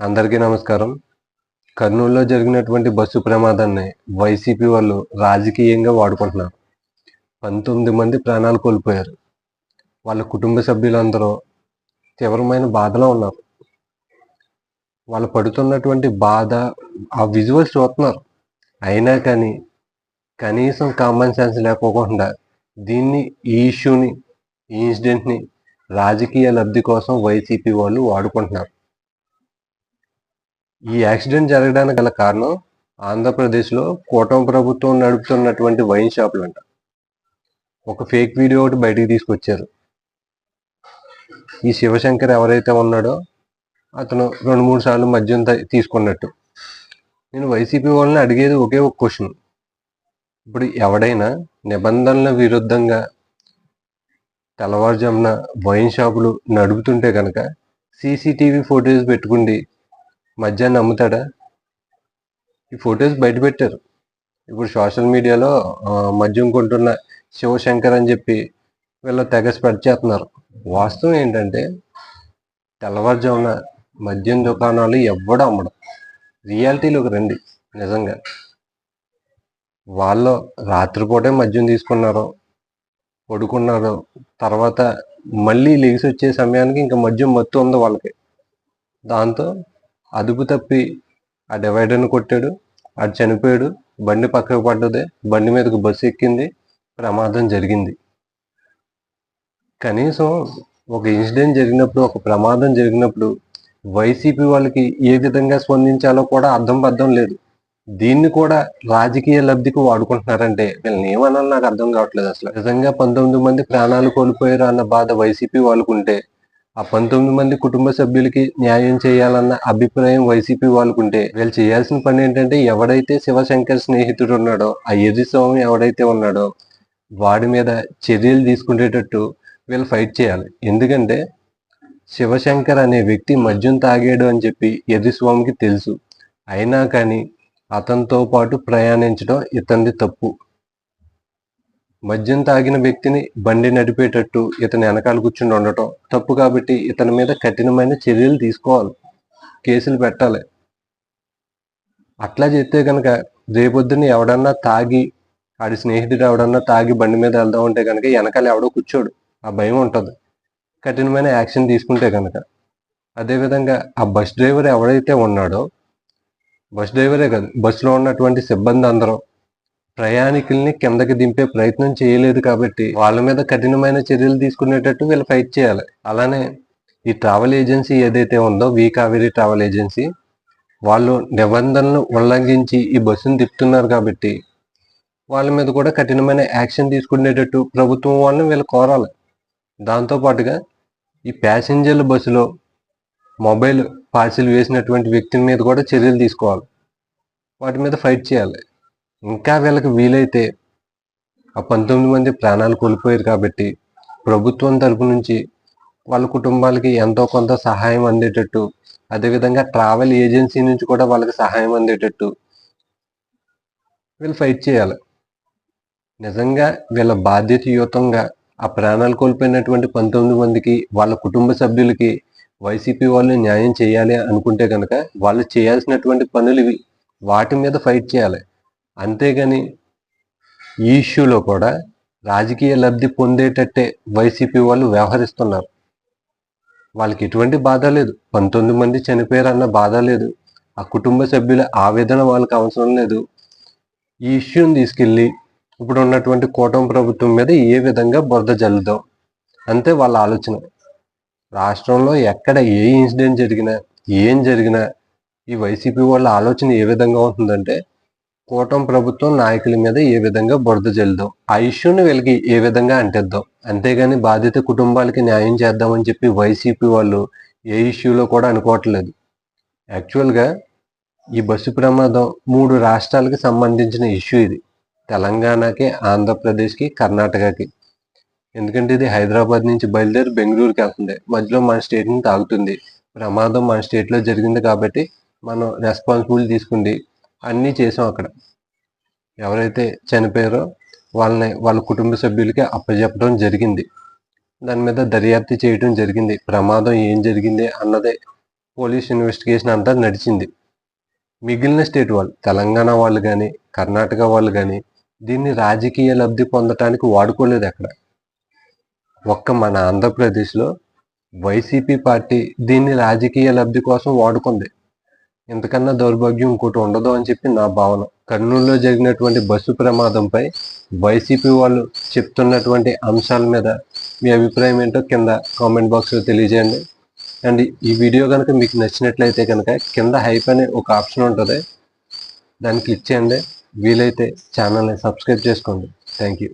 అందరికీ నమస్కారం. కర్నూలులో జరిగినటువంటి బస్సు ప్రమాదాన్ని వైసీపీ వాళ్ళు రాజకీయంగా వాడుకుంటున్నారు. పంతొమ్మిది మంది ప్రాణాలు కోల్పోయారు. వాళ్ళ కుటుంబ సభ్యులందరూ తీవ్రమైన బాధలో ఉన్నారు. వాళ్ళు పడుతున్నటువంటి బాధ ఆ విజువల్స్ చూస్తున్నారు. అయినా కానీ కనీసం కామన్ సెన్స్ లేకోకుండా దీన్ని ఈ ఇష్యూని ఈ ఇన్సిడెంట్ని రాజకీయ లబ్ధి కోసం వైసీపీ వాళ్ళు వాడుకుంటున్నారు. ఈ యాక్సిడెంట్ జరగడానికి గల కారణం ఆంధ్రప్రదేశ్లో కూటమి ప్రభుత్వం నడుపుతున్నటువంటి వైన్ షాపులు అంట ఒక ఫేక్ వీడియో ఒకటి బయటికి తీసుకొచ్చారు. ఈ శివశంకర్ ఎవరైతే ఉన్నాడో అతను రెండు మూడు సార్లు మద్యం తీసుకున్నట్టు. నేను వైసీపీ వాళ్ళని అడిగేది ఒకే ఒక క్వశ్చన్. ఇప్పుడు ఎవడైనా నిబంధనల విరుద్ధంగా తెల్లవారుజామున వైన్ షాపులు నడుపుతుంటే కనుక సీసీటీవీ ఫోటోస్ పెట్టుకుండి మధ్యాహ్నం అమ్ముతాడా? ఈ ఫొటోస్ బయట పెట్టారు. ఇప్పుడు సోషల్ మీడియాలో మద్యం కొంటున్న శివశంకర్ అని చెప్పి వీళ్ళు తెగ స్ప్రెడ్ చేస్తున్నారు. వాస్తవం ఏంటంటే తెల్లవారుజామున మద్యం దుకాణాలు ఎవ్వడం అమ్మడం. రియాలిటీలోకి రండి నిజంగా. వాళ్ళు రాత్రిపూటే మద్యం తీసుకున్నారు పడుకున్నారు తర్వాత మళ్ళీ లెగిసి వచ్చే సమయానికి ఇంకా మద్యం మత్తు ఉంది వాళ్ళకి. దాంతో అదుపు తప్పి ఆ డివైడర్ని కొట్టాడు అది చనిపోయాడు బండి పక్కకు పడ్డది బండి మీదకు బస్సు ఎక్కింది ప్రమాదం జరిగింది. కనీసం ఒక ఇన్సిడెంట్ జరిగినప్పుడు ఒక ప్రమాదం జరిగినప్పుడు వైసీపీ వాళ్ళకి ఏ విధంగా స్పందించాలో కూడా అర్థం పర్థం లేదు. దీన్ని కూడా రాజకీయ లబ్ధికి వాడుకుంటున్నారంటే వీళ్ళని ఏమనాలో నాకు అర్థం కావట్లేదు అసలు. నిజంగా పంతొమ్మిది మంది ప్రాణాలు కోల్పోయారు అన్న బాధ వైసీపీ వాళ్ళకుంటే ఆ పంతొమ్మిది మంది కుటుంబ సభ్యులకి న్యాయం చేయాలన్న అభిప్రాయం వైసీపీ వాళ్ళకుంటే వీళ్ళు చేయాల్సిన పని ఏంటంటే ఎవడైతే శివశంకర్ స్నేహితుడు ఉన్నాడో ఆ ఎర్రి స్వామి ఎవడైతే ఉన్నాడో వాడి మీద చర్యలు తీసుకునేటట్టు వీళ్ళు ఫైట్ చేయాలి. ఎందుకంటే శివశంకర్ అనే వ్యక్తి మద్యం తాగాడు అని చెప్పి ఎర్రి స్వామికి తెలుసు. అయినా కానీ అతనితో పాటు ప్రయాణించడం ఇతనిది తప్పు. మద్యం తాగిన వ్యక్తిని బండి నడిపేటట్టు ఇతని వెనకాల కూర్చుని ఉండటం తప్పు కాబట్టి ఇతని మీద కఠినమైన చర్యలు తీసుకోవాలి. కేసులు పెట్టాలి. అట్లా చేస్తే కనుక రేపొద్దున ఎవడన్నా తాగి ఆడి స్నేహితుడు ఎవడన్నా తాగి బండి మీద వెళ్దాం ఉంటే కనుక వెనకాల ఎవడో కూర్చోడు. ఆ భయం ఉంటుంది. కఠినమైన యాక్షన్ తీసుకుంటే కనుక అదేవిధంగా ఆ బస్ డ్రైవర్ ఎవడైతే ఉన్నాడో బస్ డ్రైవరే కాదు బస్సులో ఉన్నటువంటి సిబ్బంది అందరూ ప్రయాణికుల్ని కిందకి దింపే ప్రయత్నం చేయలేదు కాబట్టి వాళ్ళ మీద కఠినమైన చర్యలు తీసుకునేటట్టు వీళ్ళు ఫైట్ చేయాలి. అలానే ఈ ట్రావెల్ ఏజెన్సీ ఏదైతే ఉందో వి కావేరీ ట్రావెల్ ఏజెన్సీ వాళ్ళు నిబంధనలు ఉల్లంఘించి ఈ బస్సును తిప్పుతున్నారు కాబట్టి వాళ్ళ మీద కూడా కఠినమైన యాక్షన్ తీసుకునేటట్టు ప్రభుత్వం వాళ్ళని వీళ్ళు కోరాలి. దాంతో పాటుగా ఈ ప్యాసింజర్ల బస్సులో మొబైల్ పార్సిల్ వేసినటువంటి వ్యక్తి మీద కూడా చర్యలు తీసుకోవాలి. వాటి మీద ఫైట్ చేయాలి. ఇంకా వీళ్ళకి వీలైతే ఆ పంతొమ్మిది మంది ప్రాణాలు కోల్పోయారు కాబట్టి ప్రభుత్వం తరపు నుంచి వాళ్ళ కుటుంబాలకి ఎంతో కొంత సహాయం అందేటట్టు అదేవిధంగా ట్రావెల్ ఏజెన్సీ నుంచి కూడా వాళ్ళకి సహాయం అందేటట్టు వీళ్ళు ఫైట్ చేయాలి. నిజంగా వీళ్ళ బాధ్యతయుతంగా ఆ ప్రాణాలు కోల్పోయినటువంటి పంతొమ్మిది మందికి వాళ్ళ కుటుంబ సభ్యులకి వైసీపీ వాళ్ళు న్యాయం చేయాలి అనుకుంటే కనుక వాళ్ళు చేయాల్సినటువంటి పనులు ఇవి. వాటి మీద ఫైట్ చేయాలి. అంతేగాని ఈ ఇష్యూలో కూడా రాజకీయ లబ్ధి పొందేటట్టే వైసీపీ వాళ్ళు వ్యవహరిస్తున్నారు. వాళ్ళకి ఎటువంటి బాధ లేదు. పంతొమ్మిది మంది చనిపోయారన్న బాధ లేదు. ఆ కుటుంబ సభ్యుల ఆవేదన వాళ్ళకి అవసరం లేదు. ఈ ఇష్యూని తీసుకెళ్ళి ఇప్పుడు ఉన్నటువంటి కూటమి ప్రభుత్వం మీద ఏ విధంగా బురద జల్లుదాం అంతే వాళ్ళ ఆలోచన. రాష్ట్రంలో ఎక్కడ ఏ ఇన్సిడెంట్ జరిగినా ఏం జరిగినా ఈ వైసీపీ వాళ్ళ ఆలోచన ఏ విధంగా ఉంటుందంటే కూటమి ప్రభుత్వం నాయకుల మీద ఏ విధంగా బురద జల్లుదాం ఆ ఇష్యూని వీళ్ళకి ఏ విధంగా అంటేద్దాం అంతేగాని బాధిత కుటుంబాలకి న్యాయం చేద్దామని చెప్పి వైసీపీ వాళ్ళు ఏ ఇష్యూలో కూడా అనుకోవట్లేదు. యాక్చువల్గా ఈ బస్సు ప్రమాదం మూడు రాష్ట్రాలకి సంబంధించిన ఇష్యూ ఇది. తెలంగాణకి ఆంధ్రప్రదేశ్కి కర్ణాటకకి. ఎందుకంటే ఇది హైదరాబాద్ నుంచి బయలుదేరి బెంగళూరుకి వెళ్తుంది. మధ్యలో మన స్టేట్ని తాగుతుంది ప్రమాదం మన స్టేట్లో జరిగింది కాబట్టి మనం రెస్పాన్సిబుల్ తీసుకుంది. అన్నీ చేసాం అక్కడ. ఎవరైతే చనిపోయారో వాళ్ళని వాళ్ళ కుటుంబ సభ్యులకి అప్పచెప్పడం జరిగింది. దాని మీద దర్యాప్తు చేయడం జరిగింది. ప్రమాదం ఏం జరిగింది అన్నదే పోలీస్ ఇన్వెస్టిగేషన్ అంతా నడిచింది. మిగిలిన స్టేట్ వాళ్ళు తెలంగాణ వాళ్ళు కానీ కర్ణాటక వాళ్ళు కానీ దీన్ని రాజకీయ లబ్ధి పొందటానికి వాడుకోలేదు అక్కడ. ఒక్క మన ఆంధ్రప్రదేశ్లో వైసీపీ పార్టీ దీన్ని రాజకీయ లబ్ధి కోసం వాడుకుంది. ఇంతకన్నా దౌర్భాగ్యం ఇంకోటి ఉండదు అని చెప్పి నా భావన. కర్నూలులో జరిగినటువంటి బస్సు ప్రమాదంపై వైసీపీ వాళ్ళు చెప్తున్నటువంటి అంశాల మీద మీ అభిప్రాయం ఏంటో కింద కామెంట్ బాక్స్లో తెలియజేయండి. అండ్ ఈ వీడియో కనుక మీకు నచ్చినట్లయితే కనుక కింద హైప్ అనే ఒక ఆప్షన్ ఉంటుంది. దాన్ని క్లిక్ చేయండి. వీలైతే ఛానల్ని సబ్స్క్రైబ్ చేసుకోండి. Thank you.